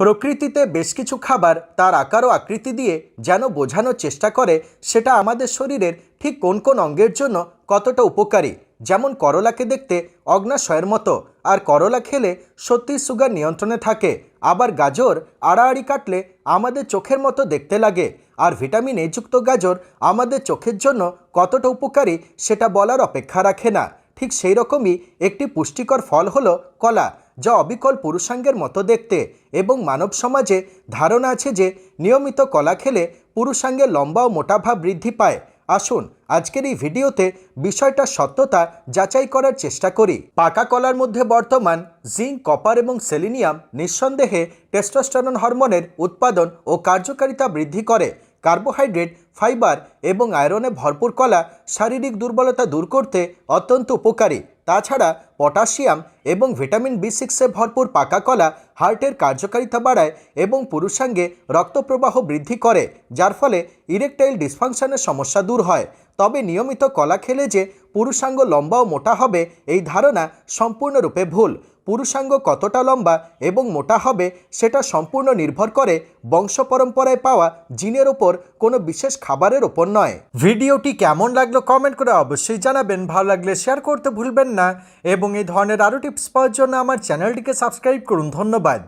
প্রকৃতিতে বেশ কিছু খাবার তার আকার ও আকৃতি দিয়ে যেন বোঝানোর চেষ্টা করে, সেটা আমাদের শরীরের ঠিক কোন কোন অঙ্গের জন্য কতটা উপকারী, যেমন করলাকে দেখতে অগ্নাশয়ের মতো। আর করলা খেলে সত্যি সুগার নিয়ন্ত্রণে থাকে, আবার গাজর আড়াআড়ি কাটলে আমাদের চোখের মতো দেখতে লাগে। আর ভিটামিন এ যুক্ত গাজর আমাদের চোখের জন্য কতটা উপকারী, সেটা বলার অপেক্ষা রাখে না। ঠিক সেই রকমই একটি পুষ্টিকর ফল হলো কলা। যা অবিকল পুরুষাঙ্গের মতো দেখতে এবং মানব সমাজে ধারণা আছে যে নিয়মিত কলা খেলে পুরুষাঙ্গে লম্বা ও মোটা ভাব বৃদ্ধি পায়। আসুন আজকের এই ভিডিওতে বিষয়টার সত্যতা যাচাই করার চেষ্টা করি। পাকা কলার মধ্যে বর্তমান জিঙ্ক, কপার এবং সেলিনিয়াম নিঃসন্দেহে টেস্টোস্টেরন হরমোনের উৎপাদন ও কার্যকারিতা বৃদ্ধি করে। কার্বোহাইড্রেট, ফাইবার এবং আয়রনে ভরপুর কলা শারীরিক দুর্বলতা দূর করতে অত্যন্ত উপকারী। তাছাড়া পটাশিয়াম এবং ভিটামিন বি সিক্সে ভরপুর পাকা কলা হার্টের কার্যকারিতা বাড়ায় এবং পুরুষাঙ্গে রক্তপ্রবাহ বৃদ্ধি করে, যার ফলে ইরেকটাইল ডিসফাংশনের সমস্যা দূর হয়। তবে নিয়মিত কলা খেলে যে পুরুষাঙ্গ লম্বা ও মোটা হবে, এই ধারণা সম্পূর্ণরূপে ভুল। পুরুষাঙ্গ কতটা লম্বা এবং মোটা হবে সেটা সম্পূর্ণ নির্ভর করে বংশ পরম্পরায় পাওয়া জিনের ওপর কোনো বিশেষ খাবারের ওপর নয়। ভিডিওটি কেমন লাগল কমেন্ট করে অবশ্যই জানাবেন। ভালো লাগলে শেয়ার করতে ভুলবেন না। এবং এই ধরনের আরও টিপস পাওয়ার জন্য আমার চ্যানেলটিকে সাবস্ক্রাইব করুন। ধন্যবাদ।